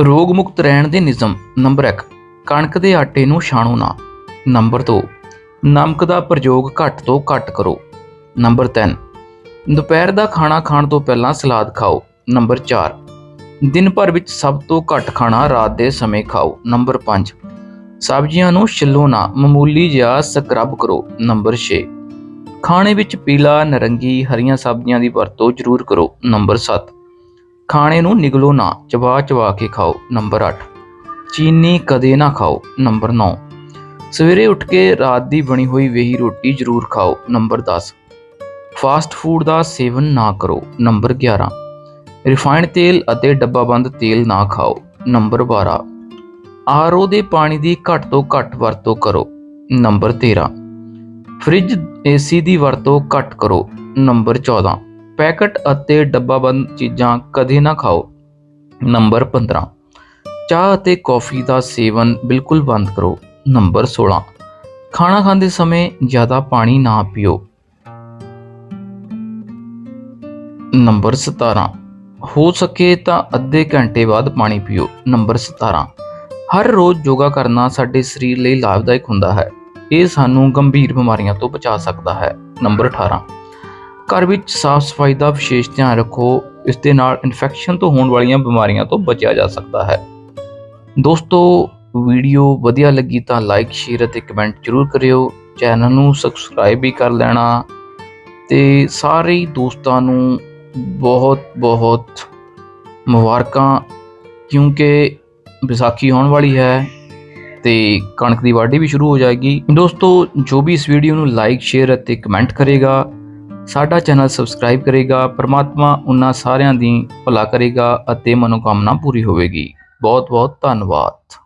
ਰੋਗ ਮੁਕਤ ਰਹਿਣ ਦੇ ਨਿਯਮ ਨੰਬਰ 1 ਕਣਕ ਦੇ ਆਟੇ ਨੂੰ ਛਾਣੋ ਨਾ। ਨੰਬਰ 2 ਨਮਕ ਦਾ ਪ੍ਰਯੋਗ ਘੱਟ ਤੋਂ ਘੱਟ ਕਰੋ। ਨੰਬਰ 3 ਦੁਪਹਿਰ ਦਾ ਖਾਣਾ ਖਾਣ ਤੋਂ ਪਹਿਲਾਂ ਸਲਾਦ ਖਾਓ। ਨੰਬਰ 4 ਦਿਨ ਭਰ ਵਿੱਚ ਸਭ ਤੋਂ ਘੱਟ ਖਾਣਾ ਰਾਤ ਦੇ ਸਮੇਂ ਖਾਓ। ਨੰਬਰ 5 ਸਬਜ਼ੀਆਂ ਨੂੰ ਛਿੱਲੋ ਨਾ, ਮਾਮੂਲੀ ਜਿਹਾ ਸਕਰਬ ਕਰੋ। ਨੰਬਰ 6 ਖਾਣੇ ਵਿੱਚ ਪੀਲਾ, ਨਰੰਗੀ, ਹਰੀਆਂ ਸਬਜ਼ੀਆਂ ਦੀ ਵਰਤੋਂ ਜ਼ਰੂਰ ਕਰੋ। ਨੰਬਰ 7 ਖਾਣੇ ਨੂੰ ਨਿਗਲੋ ਨਾ, ਚਬਾ ਚਬਾ ਕੇ ਖਾਓ, ਨੰਬਰ 8 ਚੀਨੀ ਕਦੇ ਨਾ ਖਾਓ, ਨੰਬਰ 9 ਸਵੇਰੇ ਉੱਠ ਕੇ ਰਾਤ ਦੀ ਬਣੀ ਹੋਈ ਵੇਹੀ ਰੋਟੀ ਜ਼ਰੂਰ ਖਾਓ, ਨੰਬਰ 10 ਫਾਸਟ ਫੂਡ ਦਾ ਸੇਵਨ ਨਾ ਕਰੋ, ਨੰਬਰ 11 ਰਿਫਾਈਨਡ ਤੇਲ ਅਤੇ ਡੱਬਾਬੰਦ ਤੇਲ ਨਾ ਖਾਓ, ਨੰਬਰ 12 ਆਰਓ ਦੇ ਪਾਣੀ ਦੀ ਘੱਟ ਤੋਂ ਘੱਟ ਵਰਤੋਂ ਕਰੋ, ਨੰਬਰ 13 ਫ੍ਰਿਜ ਏਸੀ ਦੀ ਵਰਤੋਂ ਘੱਟ ਕਰੋ, ਨੰਬਰ 14 ਪੈਕਟ ਅਤੇ ਡੱਬਾਬੰਦ ਚੀਜ਼ਾਂ ਕਦੇ ਨਾ ਖਾਓ। ਨੰਬਰ 15 ਚਾਹ ਅਤੇ ਕੌਫੀ ਦਾ ਸੇਵਨ ਬਿਲਕੁਲ ਬੰਦ ਕਰੋ। ਨੰਬਰ 16 ਖਾਣਾ ਖਾਂਦੇ ਸਮੇਂ ਜ਼ਿਆਦਾ ਪਾਣੀ ਨਾ ਪੀਓ। ਨੰਬਰ 17 ਹੋ ਸਕੇ ਤਾਂ ਅੱਧੇ ਘੰਟੇ ਬਾਅਦ ਪਾਣੀ ਪੀਓ। ਨੰਬਰ 17 ਹਰ ਰੋਜ਼ ਯੋਗਾ ਕਰਨਾ ਸਾਡੇ ਸਰੀਰ ਲਈ ਲਾਭਦਾਇਕ ਹੁੰਦਾ ਹੈ। ਇਹ ਸਾਨੂੰ ਗੰਭੀਰ ਬਿਮਾਰੀਆਂ ਤੋਂ ਬਚਾ ਸਕਦਾ ਹੈ। ਨੰਬਰ 18 ਘਰ ਵਿੱਚ ਸਾਫ਼ ਸਫ਼ਾਈ ਦਾ ਵਿਸ਼ੇਸ਼ ਧਿਆਨ ਰੱਖੋ, ਇਸ ਦੇ ਨਾਲ ਇਨਫੈਕਸ਼ਨ ਤੋਂ ਹੋਣ ਵਾਲੀਆਂ ਬਿਮਾਰੀਆਂ ਤੋਂ ਬਚਿਆ ਜਾ ਸਕਦਾ ਹੈ। ਦੋਸਤੋ, ਵੀਡੀਓ ਵਧੀਆ ਲੱਗੀ ਤਾਂ ਲਾਈਕ ਸ਼ੇਅਰ ਅਤੇ ਕਮੈਂਟ ਜ਼ਰੂਰ ਕਰਿਓ। ਚੈਨਲ ਨੂੰ ਸਬਸਕ੍ਰਾਈਬ ਵੀ ਕਰ ਲੈਣਾ ਤੇ ਸਾਰੇ ਦੋਸਤਾਂ ਨੂੰ ਬਹੁਤ ਬਹੁਤ ਮੁਬਾਰਕਾਂ, ਕਿਉਂਕਿ ਵਿਸਾਖੀ ਆਉਣ ਵਾਲੀ ਹੈ ਤੇ ਕਣਕ ਦੀ ਵਾਢੀ ਵੀ ਸ਼ੁਰੂ ਹੋ ਜਾਏਗੀ। ਦੋਸਤੋ, ਜੋ ਵੀ ਇਸ ਵੀਡੀਓ ਨੂੰ ਲਾਈਕ ਸ਼ੇਅਰ ਅਤੇ ਕਮੈਂਟ ਕਰੇਗਾ ਸਾਡਾ ਚੈਨਲ ਸਬਸਕ੍ਰਾਈਬ ਕਰੇਗਾ, ਪ੍ਰਮਾਤਮਾ ਉਹਨਾਂ ਸਾਰਿਆਂ ਦੀ ਭਲਾ ਕਰੇਗਾ ਅਤੇ ਮਨੋਕਾਮਨਾ ਪੂਰੀ ਹੋਵੇਗੀ। ਬਹੁਤ ਬਹੁਤ ਧੰਨਵਾਦ।